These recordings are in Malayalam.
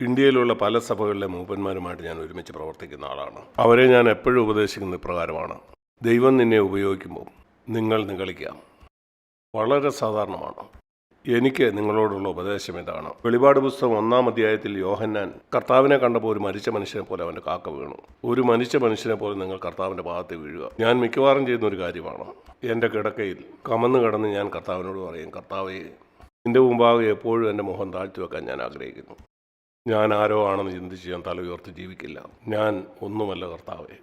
ഇന്ത്യയിലുള്ള പല സഭകളിലെ മൂപ്പന്മാരുമായിട്ട് ഞാൻ ഒരുമിച്ച് പ്രവർത്തിക്കുന്ന ആളാണ്. അവരെ ഞാൻ എപ്പോഴും ഉപദേശിക്കുന്ന പ്രകാരമാണ് ദൈവം നിന്നെ ഉപയോഗിക്കുമ്പോൾ നിങ്ങൾ നിഗളിക്കാം വളരെ സാധാരണമാണ്. എനിക്ക് നിങ്ങളോടുള്ള ഉപദേശം ഇതാണ്. വെളിപാട് പുസ്തകം ഒന്നാം അധ്യായത്തിൽ യോഹന്നാൻ കർത്താവിനെ കണ്ടപ്പോൾ ഒരു മരിച്ച മനുഷ്യനെ പോലെ അവന്റെ കാക്ക വീണു. ഒരു മരിച്ച മനുഷ്യനെ പോലെ നിങ്ങൾ കർത്താവിന്റെ ഭാഗത്ത് വീഴുക. ഞാൻ മിക്കവാറും ചെയ്യുന്ന ഒരു കാര്യമാണ്. എന്റെ കിടക്കയിൽ കമന്ന് കിടന്ന് ഞാൻ കർത്താവിനോട് പറയും കർത്താവെ നിന്റെ മുമ്പാകെ എപ്പോഴും എന്റെ മുഖം താഴ്ത്തി വെക്കാൻ ഞാൻ ആഗ്രഹിക്കുന്നു. ഞാൻ ആരോ ആണെന്ന് ചിന്തിച്ച് ഞാൻ തല ഉയർത്തി ജീവിക്കില്ല. ഞാൻ ഒന്നുമല്ല കർത്താവേ.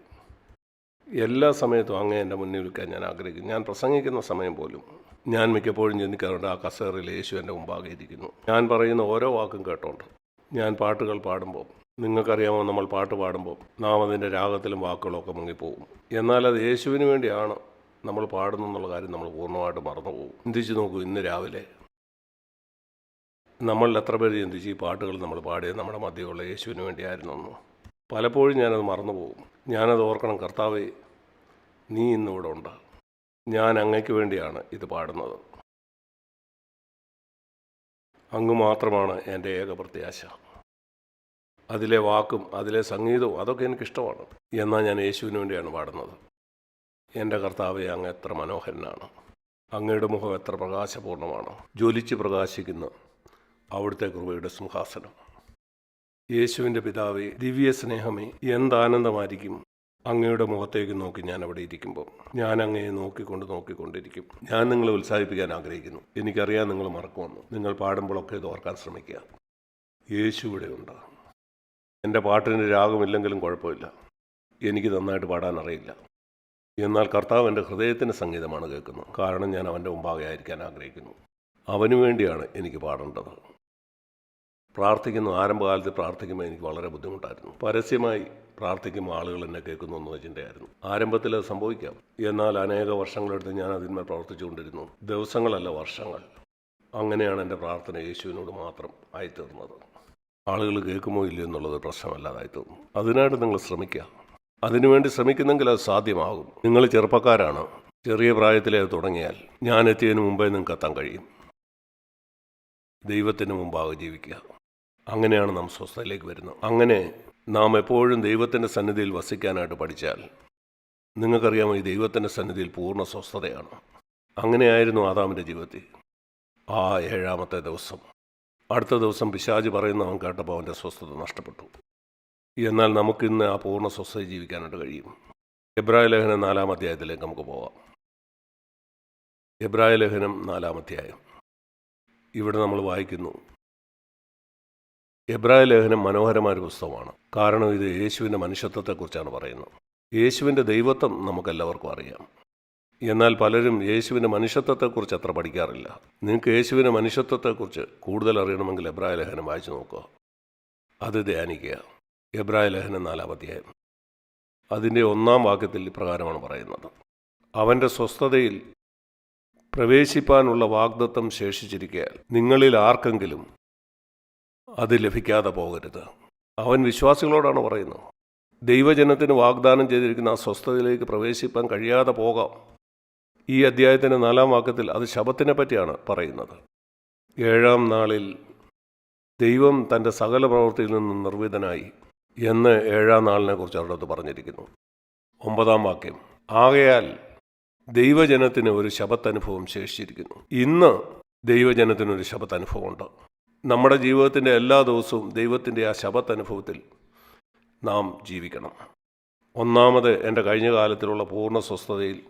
എല്ലാ സമയത്തും അങ്ങേ എന്റെ മുന്നിൽ നിൽക്കാൻ ഞാൻ ആഗ്രഹിക്കുന്നു. ഞാൻ പ്രസംഗിക്കുന്ന സമയം പോലും ഞാൻ മിക്കപ്പോഴും ചിന്തിക്കാറുണ്ട് ആ കസേറിൽ യേശു എന്റെ മുമ്പാകെ ഇരിക്കുന്നു. ഞാൻ പറയുന്ന ഓരോ വാക്കും കേട്ടോണ്ട് ഞാൻ പാട്ടുകൾ പാടുമ്പോൾ നിങ്ങൾക്കറിയാമോ നമ്മൾ പാട്ട് പാടുമ്പോൾ നാം അതിന്റെ രാഗത്തിലും വാക്കുകളൊക്കെ മുങ്ങിപ്പോകും. എന്നാൽ അത് യേശുവിന് വേണ്ടിയാണ് നമ്മൾ പാടുന്നു എന്നുള്ള കാര്യം നമ്മൾ പൂർണമായിട്ട് മറന്നുപോകും. ചിന്തിച്ച് നോക്കൂ ഇന്ന് രാവിലെ നമ്മളിൽ എത്ര പേര് ചിന്തിച്ച് ഈ പാട്ടുകൾ നമ്മൾ പാടിയത്? നമ്മുടെ മധ്യമുള്ള യേശുവിന് വേണ്ടിയായിരുന്നു പലപ്പോഴും ഞാനത് മറന്നുപോകും. ഞാനത് ഓർക്കണം കർത്താവെ നീ ഇന്നിവിടെ ഉണ്ട്. ഞാൻ അങ്ങയ്ക്ക് വേണ്ടിയാണ് ഇത് പാടുന്നത്. അങ്ങ് മാത്രമാണ് എന്റെ ഏക പ്രത്യാശ. അതിലെ വാക്കും അതിലെ സംഗീതവും അതൊക്കെ എനിക്കിഷ്ടമാണ്. എന്നാൽ ഞാൻ യേശുവിന് വേണ്ടിയാണ് പാടുന്നത്. എന്റെ കർത്താവെ അങ്ങ് എത്ര മനോഹരനാണ്. അങ്ങയുടെ മുഖം എത്ര പ്രകാശപൂർണമാണ് ജ്വലിച്ച് പ്രകാശിക്കുന്ന അവിടുത്തെ കൃപയുടെ സിംഹാസനം. യേശുവിന്റെ പിതാവെ ദിവ്യ സ്നേഹമേ എന്താനന്ദമായിരിക്കും? അങ്ങയുടെ മുഖത്തേക്ക് നോക്കി ഞാൻ അവിടെ ഇരിക്കുമ്പോൾ ഞാൻ അങ്ങയെ നോക്കിക്കൊണ്ട് നോക്കിക്കൊണ്ടിരിക്കും. ഞാൻ നിങ്ങളെ ഉത്സാഹിപ്പിക്കാൻ ആഗ്രഹിക്കുന്നു. എനിക്കറിയാം നിങ്ങൾ മറക്കുമെന്ന്. നിങ്ങൾ പാടുമ്പോഴൊക്കെ ഇത് ഓർക്കാൻ ശ്രമിക്കുക. യേശു ഇവിടെ ഉണ്ട്. എന്റെ പാട്ടിന് രാഗമില്ലെങ്കിലും കുഴപ്പമില്ല. എനിക്ക് നന്നായിട്ട് പാടാൻ അറിയില്ല. എന്നാൽ കർത്താവ് എന്റെ ഹൃദയത്തിന്റെ സംഗീതമാണ് കേൾക്കുന്നത്. കാരണം ഞാൻ അവന്റെ മുമ്പാകെ ആയിരിക്കാൻ ആഗ്രഹിക്കുന്നു. അവന് വേണ്ടിയാണ് എനിക്ക് പാടേണ്ടത്. പ്രാർത്ഥിക്കുന്നു. ആരംഭകാലത്ത് പ്രാർത്ഥിക്കുമ്പോൾ എനിക്ക് വളരെ ബുദ്ധിമുട്ടായിരുന്നു. പരസ്യമായി പ്രാർത്ഥിക്കുമ്പോൾ ആളുകൾ എന്നെ കേൾക്കുന്നു എന്ന ചിന്തയായിരുന്നു. ആരംഭത്തിൽ അത് സംഭവിക്കാം. എന്നാൽ അനേക വർഷങ്ങളെടുത്ത് ഞാൻ അതിന്മേൽ പ്രവർത്തിച്ചുകൊണ്ടിരുന്നു. ദിവസങ്ങളല്ല വർഷങ്ങൾ. അങ്ങനെയാണ് എന്റെ പ്രാർത്ഥന യേശുവിനോട് മാത്രം ആയിത്തീർന്നത്. ആളുകൾ കേൾക്കുമോ ഇല്ലയോ എന്നുള്ളത് പ്രശ്നമല്ലാതായി തീർന്നു അതിനായിട്ട് നിങ്ങൾ ശ്രമിക്കുക. അതിനുവേണ്ടി ശ്രമിക്കുന്നെങ്കിൽ അത് സാധ്യമാകും. നിങ്ങൾ ചെറുപ്പക്കാരാണ്. ചെറിയ പ്രായത്തിലേ അത് തുടങ്ങിയാൽ ഞാൻ എത്തിയതിന് മുമ്പേ നിങ്ങൾക്ക് എത്താൻ കഴിയും. ദൈവത്തിന് മുമ്പാകെ ജീവിക്കുക. അങ്ങനെയാണ് നാം സ്വസ്ഥതയിലേക്ക് വരുന്നത്. അങ്ങനെ നാം എപ്പോഴും ദൈവത്തിന്റെ സന്നിധിയിൽ വസിക്കാനായിട്ട് പഠിച്ചാൽ നിങ്ങൾക്കറിയാമോ ഈ ദൈവത്തിന്റെ സന്നിധിയിൽ പൂർണ സ്വസ്ഥതയാണ്. അങ്ങനെയായിരുന്നു ആദാമിന്റെ ജീവിതത്തിൽ. ആ ഏഴാമത്തെ ദിവസം അടുത്ത ദിവസം പിശാജ് പറയുന്ന അവൻ കേട്ടപ്പോൾ അവന്റെ സ്വസ്ഥത നഷ്ടപ്പെട്ടു. എന്നാൽ നമുക്കിന്ന് ആ പൂർണ സ്വസ്ഥത ജീവിക്കാനായിട്ട് കഴിയും. എബ്രായ ലേഖനം നാലാം അധ്യായത്തിലേക്ക് നമുക്ക് പോവാം. എബ്രായ ലേഖനം നാലാം അധ്യായം. ഇവിടെ നമ്മൾ വായിക്കുന്നു എബ്രായ ലേഖനം മനോഹരമായ ഒരു പുസ്തകമാണ്. കാരണം ഇത് യേശുവിന്റെ മനുഷ്യത്വത്തെക്കുറിച്ചാണ് പറയുന്നത്. യേശുവിന്റെ ദൈവത്വം നമുക്കെല്ലാവർക്കും അറിയാം. എന്നാൽ പലരും യേശുവിന്റെ മനുഷ്യത്വത്തെക്കുറിച്ച് അത്ര പഠിക്കാറില്ല. നിങ്ങൾക്ക് യേശുവിന്റെ മനുഷ്യത്വത്തെക്കുറിച്ച് കൂടുതൽ അറിയണമെങ്കിൽ എബ്രായ ലേഖനം വായിച്ചു നോക്കുക. അത് ധ്യാനിക്കുക. എബ്രായ ലേഖനം നാലാമധ്യായം അതിന്റെ ഒന്നാം വാക്യത്തിൽ ഇപ്രകാരമാണ് പറയുന്നത്. അവന്റെ സ്വസ്ഥതയിൽ പ്രവേശിപ്പാനുള്ള വാഗ്ദത്തം ശേഷിച്ചിരിക്കാൻ നിങ്ങളിൽ ആർക്കെങ്കിലും അത് ലഭിക്കാതെ പോകരുത്. അവൻ വിശ്വാസികളോടാണ് പറയുന്നത്. ദൈവജനത്തിന് വാഗ്ദാനം ചെയ്തിരിക്കുന്ന ആ സ്വസ്ഥതയിലേക്ക് പ്രവേശിപ്പാൻ കഴിയാതെ പോകാം. ഈ അധ്യായത്തിന്റെ നാലാം വാക്യത്തിൽ അത് ശബത്തിനെ പറ്റിയാണ് പറയുന്നത്. ഏഴാം നാളിൽ ദൈവം തന്റെ സകല പ്രവൃത്തിയിൽ നിന്ന് നിർവിതനായി എന്ന് ഏഴാം നാളിനെ കുറിച്ച് അവിടെ പറഞ്ഞിരിക്കുന്നു. ഒമ്പതാം വാക്യം. ആകയാൽ ദൈവജനത്തിന് ഒരു ശബത്തനുഭവം ശേഷിച്ചിരിക്കുന്നു. ഇന്ന് ദൈവജനത്തിനൊരു ശബത്തനുഭവമുണ്ട്. നമ്മുടെ ജീവിതത്തിന്റെ എല്ലാ ദിവസവും ദൈവത്തിന്റെ ആ ശബത്തനുഭവത്തിൽ നാം ജീവിക്കണം. ഒന്നാമത് എന്റെ കഴിഞ്ഞ കാലത്തിലുള്ള പൂർണ സ്വസ്ഥതയിൽ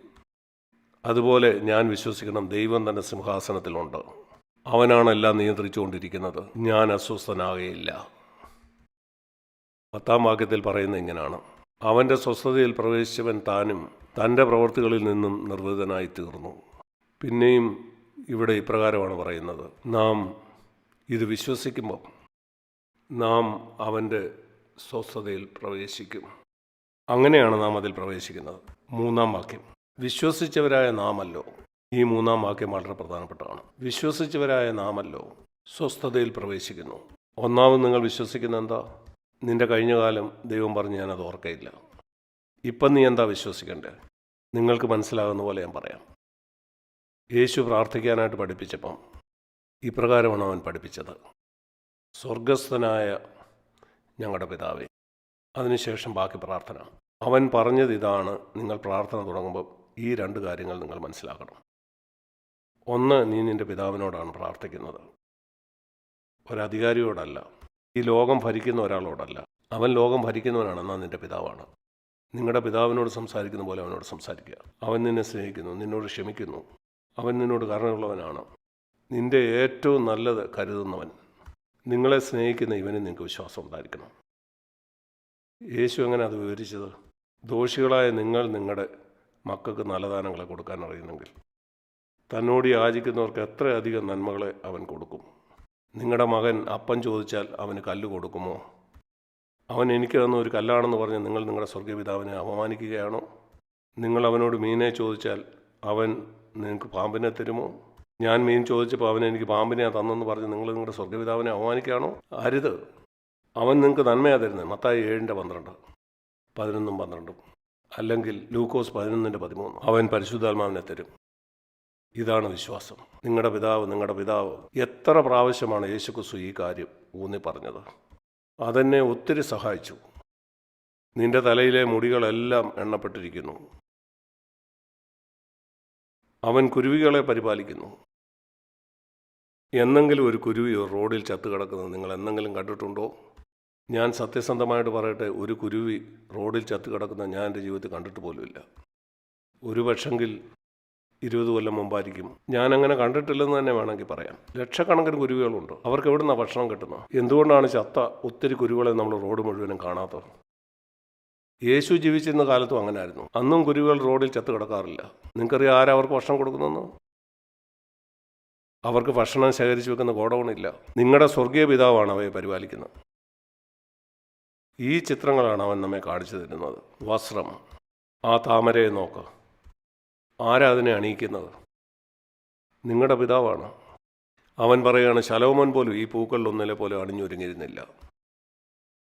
അതുപോലെ ഞാൻ വിശ്വസിക്കണം ദൈവം തന്നെ സിംഹാസനത്തിലുണ്ട്. അവനാണ് എല്ലാം നിയന്ത്രിച്ചുകൊണ്ടിരിക്കുന്നത്. ഞാൻ അസ്വസ്ഥനാകുകയില്ല പത്താം വാക്യത്തിൽ പറയുന്നത് ഇങ്ങനെയാണ്. അവന്റെ സ്വസ്ഥതയിൽ പ്രവേശിച്ചവൻ താനും തന്റെ പ്രവൃത്തികളിൽ നിന്നും നിർവൃതനായി തീർന്നു പിന്നെയും ഇവിടെ ഇപ്രകാരമാണ് പറയുന്നത്. നാം ഇത് വിശ്വസിക്കുമ്പോൾ നാം അവന്റെ സ്വസ്ഥതയിൽ പ്രവേശിക്കും. അങ്ങനെയാണ് നാം അതിൽ പ്രവേശിക്കുന്നത്. മൂന്നാം വാക്യം. വിശ്വസിച്ചവരായ നാമല്ലോ. ഈ മൂന്നാം വാക്യം വളരെ പ്രധാനപ്പെട്ടതാണ്. വിശ്വസിച്ചവരായ നാമല്ലോ. സ്വസ്ഥതയിൽ പ്രവേശിക്കുന്നു. ഒന്നാമത് നിങ്ങൾ വിശ്വസിക്കുന്ന എന്താ? നിന്റെ കഴിഞ്ഞ കാലം ദൈവം പറഞ്ഞ് ഞാനത് ഓർക്കയില്ല. ഇപ്പം നീ എന്താ വിശ്വസിക്കണ്ടേ? നിങ്ങൾക്ക് മനസ്സിലാകുന്ന പോലെ ഞാൻ പറയാം. യേശു പ്രാർത്ഥിക്കാനായിട്ട് പഠിപ്പിച്ചപ്പം ഇപ്രകാരമാണ് അവൻ പഠിപ്പിച്ചത്. സ്വർഗസ്ഥനായ ഞങ്ങളുടെ പിതാവേ അതിനുശേഷം ബാക്കി പ്രാർത്ഥന. അവൻ പറഞ്ഞത് ഇതാണ്. നിങ്ങൾ പ്രാർത്ഥന തുടങ്ങുമ്പോൾ ഈ രണ്ട് കാര്യങ്ങൾ നിങ്ങൾ മനസ്സിലാക്കണം. ഒന്ന് നീ നിന്റെ പിതാവിനോടാണ് പ്രാർത്ഥിക്കുന്നത്. ഒരധികാരിയോടല്ല. ഈ ലോകം ഭരിക്കുന്ന ഒരാളോടല്ല. അവൻ ലോകം ഭരിക്കുന്നവനാണ് എന്നാൽ നിന്റെ പിതാവാണ്. നിങ്ങളുടെ പിതാവിനോട് സംസാരിക്കുന്ന പോലെ അവനോട് സംസാരിക്കുക. അവൻ നിന്നെ സ്നേഹിക്കുന്നു നിന്നോട് ക്ഷമിക്കുന്നു. അവൻ നിന്നോട് കരുണയുള്ളവനാണ്. നിന്റെ ഏറ്റവും നല്ലത് കരുതുന്നവൻ. നിങ്ങളെ സ്നേഹിക്കുന്ന ഇവന് നിങ്ങൾക്ക് വിശ്വാസം ഉണ്ടായിരിക്കണം. യേശു എങ്ങനെ അത് വിവരിച്ചത്? ദോഷികളായ നിങ്ങൾ നിങ്ങളുടെ മക്കൾക്ക് നല്ലദാനങ്ങളെ കൊടുക്കാൻ അറിയുന്നെങ്കിൽ. തന്നോട് യാചിക്കുന്നവർക്ക് എത്രയധികം നന്മകളെ അവൻ കൊടുക്കും. നിങ്ങളുടെ മകൻ അപ്പം ചോദിച്ചാൽ അവന് കല്ല് കൊടുക്കുമോ? അവൻ എനിക്ക് തന്ന ഒരു കല്ലാണെന്ന് പറഞ്ഞ് നിങ്ങൾ നിങ്ങളുടെ സ്വർഗപിതാവിനെ അപമാനിക്കുകയാണോ? നിങ്ങൾ അവനോട് മീനെ ചോദിച്ചാൽ അവൻ നിങ്ങൾക്ക് പാമ്പിനെ തരുമോ? ഞാൻ മീൻ ചോദിച്ചപ്പോൾ അവൻ എനിക്ക് പാമ്പിനെ തന്നെന്ന് പറഞ്ഞ് നിങ്ങൾ നിങ്ങളുടെ സ്വർഗപിതാവിനെ അവമാനിക്കുകയാണോ അരുത്. അവൻ നിങ്ങൾക്ക് നന്മയാ തരുന്നത്. മത്തായി ഏഴിന്റെ പന്ത്രണ്ട് പതിനൊന്നും പന്ത്രണ്ടും. അല്ലെങ്കിൽ ലൂക്കോസ് പതിനൊന്നിന്റെ പതിമൂന്ന്. അവൻ പരിശുദ്ധാത്മാവിനെ തരും. ഇതാണ് വിശ്വാസം. നിങ്ങളുടെ പിതാവ് നിങ്ങളുടെ പിതാവ് എത്ര പ്രാവശ്യമാണ് യേശുക്രിസ്തു ഈ കാര്യം ഊന്നി പറഞ്ഞത് അതെന്നെ ഒത്തിരി സഹായിച്ചു. നിന്റെ തലയിലെ മുടികളെല്ലാം എണ്ണപ്പെട്ടിരിക്കുന്നു. അവൻ കുരുവികളെ പരിപാലിക്കുന്നു. എന്നെങ്കിലും ഒരു കുരുവി റോഡിൽ ചത്തു കിടക്കുന്നത് നിങ്ങൾ എന്നെങ്കിലും കണ്ടിട്ടുണ്ടോ? ഞാൻ സത്യസന്ധമായിട്ട് പറയട്ടെ ഒരു കുരുവി റോഡിൽ ചത്തു കിടക്കുന്ന ഞാൻ എന്റെ ജീവിതത്തിൽ കണ്ടിട്ട് പോലുമില്ല. ഒരു പക്ഷെങ്കിൽ ഇരുപത് കൊല്ലം മുമ്പായിരിക്കും. ഞാൻ അങ്ങനെ കണ്ടിട്ടില്ലെന്ന് തന്നെ വേണമെങ്കിൽ പറയാം. ലക്ഷക്കണക്കിന് കുരുവികളുണ്ട്. അവർക്ക് എവിടുന്ന ഭക്ഷണം കിട്ടുന്നത്? എന്തുകൊണ്ടാണ് ചത്ത ഒത്തിരി കുരുവികളെ നമ്മൾ റോഡ് മുഴുവനും കാണാത്തത്? യേശു ജീവിച്ചിരുന്ന കാലത്തും അങ്ങനെ ആയിരുന്നു അന്നും കുരുവികൾ റോഡിൽ ചത്ത് കിടക്കാറില്ല. നിങ്ങൾക്കറിയാം ആരാ അവർക്ക് ഭക്ഷണം കൊടുക്കുന്നെന്ന് അവർക്ക് ഭക്ഷണം ശേഖരിച്ചു വെക്കുന്ന ഗോഡൗണില്ല. നിങ്ങളുടെ സ്വർഗീയ പിതാവാണ് അവയെ പരിപാലിക്കുന്നത്. ഈ ചിത്രങ്ങളാണ് അവൻ നമ്മെ കാണിച്ചു തരുന്നത്. വസ്ത്രം. ആ താമരയെ നോക്ക്. ആരാ അതിനെ അണിയിക്കുന്നത്? നിങ്ങളുടെ പിതാവാണ്. അവൻ പറയുകയാണ് ശലോമോൻ പോലും ഈ പൂക്കളിലൊന്നിലെ പോലും അണിഞ്ഞൊരുങ്ങിയിരുന്നില്ല.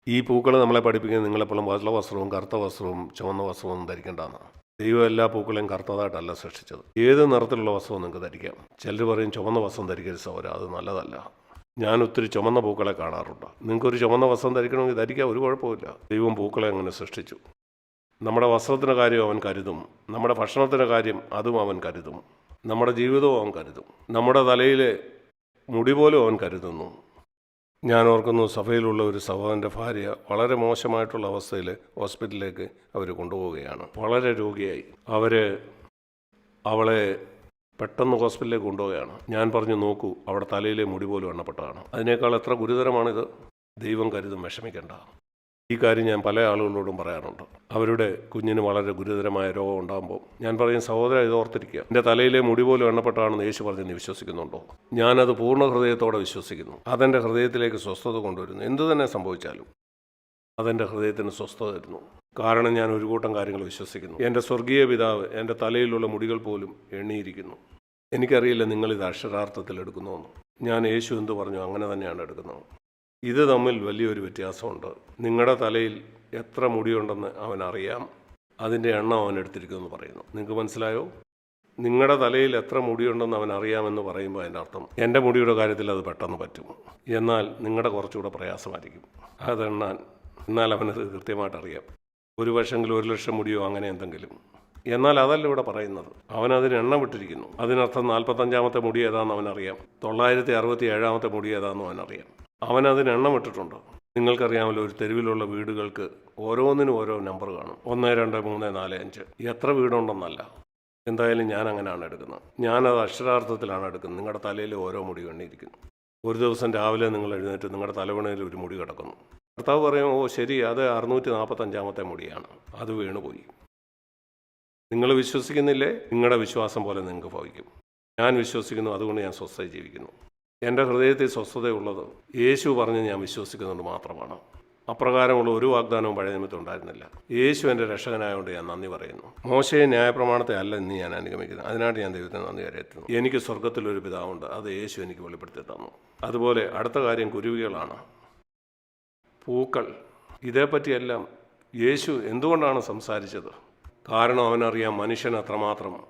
ഈ പൂക്കൾ നമ്മളെ പഠിപ്പിക്കുന്നത് നിങ്ങളെപ്പോഴും വെള്ള വസ്ത്രവും കറുത്ത വസ്ത്രവും ചുവന്ന വസ്ത്രവും ധരിക്കേണ്ടതാണ്. ദൈവം എല്ലാ പൂക്കളെയും കറുത്തതായിട്ടല്ല സൃഷ്ടിച്ചത്. ഏത് നിറത്തിലുള്ള വസ്ത്രവും നിങ്ങൾക്ക് ധരിക്കാം. ചിലർ പറയും ചുവന്ന വസ്ത്രം ധരിക്കരുത് സൗര അത് നല്ലതല്ല. ഞാൻ ഒത്തിരി ചുമന്ന പൂക്കളെ കാണാറുണ്ട്. നിങ്ങൾക്കൊരു ചുമന്ന വസ്ത്രം ധരിക്കണമെങ്കിൽ ധരിക്കാൻ ഒരു കുഴപ്പമില്ല ദൈവം പൂക്കളെ അങ്ങനെ സൃഷ്ടിച്ചു. നമ്മുടെ വസ്ത്രത്തിന്റെ കാര്യം അവൻ കരുതും. നമ്മുടെ ഭക്ഷണത്തിന്റെ കാര്യം അതും അവൻ കരുതും. നമ്മുടെ ജീവിതവും അവൻ കരുതും. നമ്മുടെ തലയിലെ മുടി പോലും അവൻ കരുതുന്നു. ഞാൻ ഓർക്കുന്നു സഭയിലുള്ള ഒരു സഹോദരന്റെ ഭാര്യ വളരെ മോശമായിട്ടുള്ള അവസ്ഥയിൽ ഹോസ്പിറ്റലിലേക്ക് അവർ കൊണ്ടുപോവുകയാണ്. വളരെ രോഗിയായി. അവർ അവളെ പെട്ടെന്ന് ഹോസ്പിറ്റലിലേക്ക് കൊണ്ടുപോവുകയാണ്. ഞാൻ പറഞ്ഞു നോക്കൂ അവിടെ തലയിലെ മുടി പോലും എണ്ണപ്പെട്ടതാണ്. അതിനേക്കാൾ എത്ര ഗുരുതരമാണിത്? ദൈവം കരുതും വിഷമിക്കേണ്ട. ഈ കാര്യം ഞാൻ പല ആളുകളോടും പറയാറുണ്ട്. അവരുടെ കുഞ്ഞിന് വളരെ ഗുരുതരമായ രോഗം ഉണ്ടാകുമ്പോൾ ഞാൻ പറയും സഹോദര ഇത് ഓർത്തിരിക്കുക. എന്റെ തലയിലെ മുടി പോലും എണ്ണപ്പെട്ടാണെന്ന് യേശു പറഞ്ഞ് നീ വിശ്വസിക്കുന്നുണ്ടോ? ഞാനത് പൂർണ ഹൃദയത്തോടെ വിശ്വസിക്കുന്നു. അതെന്റെ ഹൃദയത്തിലേക്ക് സ്വസ്ഥത കൊണ്ടുവരുന്നു. എന്തു തന്നെ സംഭവിച്ചാലും അതെന്റെ ഹൃദയത്തിന് സ്വസ്ഥത തരുന്നു. കാരണം ഞാൻ ഒരു കൂട്ടം കാര്യങ്ങൾ വിശ്വസിക്കുന്നു. എന്റെ സ്വർഗീയ പിതാവ് എന്റെ തലയിലുള്ള മുടികൾ പോലും എണ്ണിയിരിക്കുന്നു. എനിക്കറിയില്ല നിങ്ങളിത് അക്ഷരാർത്ഥത്തിൽ എടുക്കുന്നുവെന്ന്. ഞാൻ യേശു എന്ത് പറഞ്ഞു അങ്ങനെ തന്നെയാണ് എടുക്കുന്നത്. ഇത് തമ്മിൽ വലിയൊരു വ്യത്യാസമുണ്ട്. നിങ്ങളുടെ തലയിൽ എത്ര മുടിയുണ്ടെന്ന് അറിയാം അതിന്റെ എണ്ണം അവൻ എടുത്തിരിക്കുമെന്ന് പറയുന്നു. നിങ്ങൾക്ക് മനസ്സിലായോ? നിങ്ങളുടെ തലയിൽ എത്ര മുടിയുണ്ടെന്ന് അവൻ അറിയാമെന്ന് പറയുമ്പോൾ അതിന്റെ അർത്ഥം എന്റെ മുടിയുടെ കാര്യത്തിൽ അത് പെട്ടെന്ന് പറ്റും. എന്നാൽ നിങ്ങളുടെ കുറച്ചുകൂടെ പ്രയാസമായിരിക്കും. അതെണ്ണാൻ എന്നാൽ അവനത് കൃത്യമായിട്ട് അറിയാം. ഒരു വർഷമെങ്കിലും ഒരു ലക്ഷം മുടിയോ അങ്ങനെ എന്തെങ്കിലും. എന്നാൽ അതല്ല ഇവിടെ പറയുന്നത്. അവൻ അതിന് എണ്ണം വിട്ടിരിക്കുന്നു. അതിനർത്ഥം നാൽപ്പത്തഞ്ചാമത്തെ മുടി ഏതാണെന്ന് അവനറിയാം. തൊള്ളായിരത്തി അറുപത്തി ഏഴാമത്തെ മുടി ഏതാണെന്ന് അവനറിയാം. അവൻ അതിന് എണ്ണം ഇട്ടിട്ടുണ്ട്? നിങ്ങൾക്കറിയാമല്ലോ ഒരു തെരുവിലുള്ള വീടുകൾക്ക് ഓരോന്നിനും ഓരോ നമ്പർ കാണും. ഒന്ന് രണ്ട് മൂന്ന് നാല് അഞ്ച്. എത്ര വീടുണ്ടെന്നല്ല. എന്തായാലും ഞാൻ അങ്ങനെയാണ് എടുക്കുന്നത്. ഞാനത് അക്ഷരാർത്ഥത്തിലാണ് എടുക്കുന്നത്. നിങ്ങളുടെ തലയിൽ ഓരോ മുടി എണ്ണിയിരിക്കുന്നു ഒരു ദിവസം രാവിലെ നിങ്ങൾ എഴുന്നേറ്റ് നിങ്ങളുടെ തലവണയിൽ ഒരു മുടി കിടക്കുന്നു. ഭർത്താവ് പറയും ഓ ശരി അത് അറുന്നൂറ്റി നാൽപ്പത്തഞ്ചാമത്തെ മുടിയാണ്. അത് വീണുപോയി. നിങ്ങൾ വിശ്വസിക്കുന്നില്ലേ? നിങ്ങളുടെ വിശ്വാസം പോലെ നിങ്ങൾക്ക് ഭവിക്കും. ഞാൻ വിശ്വസിക്കുന്നു അതുകൊണ്ട് ഞാൻ സ്വസ്ഥ ജീവിക്കുന്നു. എന്റെ ഹൃദയത്തിൽ സ്വസ്ഥതയുള്ളത് യേശു പറഞ്ഞ് ഞാൻ വിശ്വസിക്കുന്നുണ്ട് മാത്രമാണ്. അപ്രകാരമുള്ള ഒരു വാഗ്ദാനവും പഴയ നിമിത്തം ഉണ്ടായിരുന്നില്ല. യേശു എന്റെ രക്ഷകനായതുകൊണ്ട് ഞാൻ നന്ദി പറയുന്നു. മോശയെ ന്യായപ്രമാണത്തെ അല്ല ഇന്ന് ഞാൻ അനുഗമിക്കുന്നത്. അതിനായിട്ട് ഞാൻ ദൈവത്തിന് നന്ദി കരയറ്റുന്നു. എനിക്ക് സ്വർഗത്തിലൊരു പിതാവുണ്ട്. അത് യേശു എനിക്ക് വെളിപ്പെടുത്തി തന്നു. അതുപോലെ അടുത്ത കാര്യം കുരുവികളാണ്. പൂക്കൾ. ഇതേപ്പറ്റിയെല്ലാം യേശു എന്തുകൊണ്ടാണ് സംസാരിച്ചത്? കാരണം അവനറിയാം മനുഷ്യൻ അത്രമാത്രം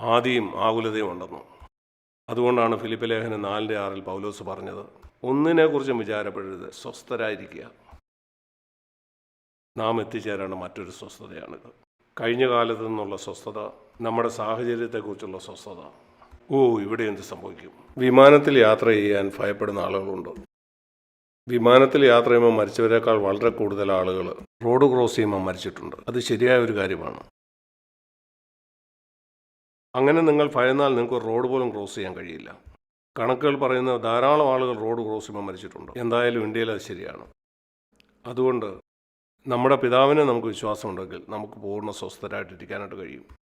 ആദിയും ആകുലതയും ഉണ്ടെന്ന്. അതുകൊണ്ടാണ് ഫിലിപ്പ് ലേഖനം നാലിന്റെ ആറിൽ പൗലോസ് പറഞ്ഞത് ഒന്നിനെക്കുറിച്ചും വിചാരപ്പെടരുത് സ്വസ്ഥരായിരിക്കുക. നാം എത്തിച്ചേരേണ്ട മറ്റൊരു സ്വസ്ഥതയാണിത്. കഴിഞ്ഞ കാലത്തു നിന്നുള്ള സ്വസ്ഥത നമ്മുടെ സാഹചര്യത്തെക്കുറിച്ചുള്ള സ്വസ്ഥത. ഓ ഇവിടെ എന്ത് സംഭവിക്കും? വിമാനത്തിൽ യാത്ര ചെയ്യാൻ ഭയപ്പെടുന്ന ആളുകളുണ്ട്. വിമാനത്തിൽ യാത്ര ചെയ്യുമ്പോൾ മരിച്ചവരെക്കാൾ വളരെ കൂടുതൽ ആളുകൾ റോഡ് ക്രോസ് ചെയ്യുമ്പോൾ മരിച്ചിട്ടുണ്ട്. അത് ശരിയായ ഒരു കാര്യമാണ്. അങ്ങനെ നിങ്ങൾ ഭയന്നാൽ നിങ്ങൾക്ക് റോഡ് പോലും ക്രോസ് ചെയ്യാൻ കഴിയില്ല. കണക്കുകൾ പറയുന്ന ധാരാളം ആളുകൾ റോഡ് ക്രോസ് ചെയ്യുമ്പോൾ മരിച്ചിട്ടുണ്ട്. എന്തായാലും ഇന്ത്യയിൽ അത് ശരിയാണ്. അതുകൊണ്ട് നമ്മുടെ പിതാവിനെ നമുക്ക് വിശ്വാസമുണ്ടെങ്കിൽ നമുക്ക് പൂർണ സ്വസ്ഥരായിട്ടിരിക്കാനായിട്ട് കഴിയും.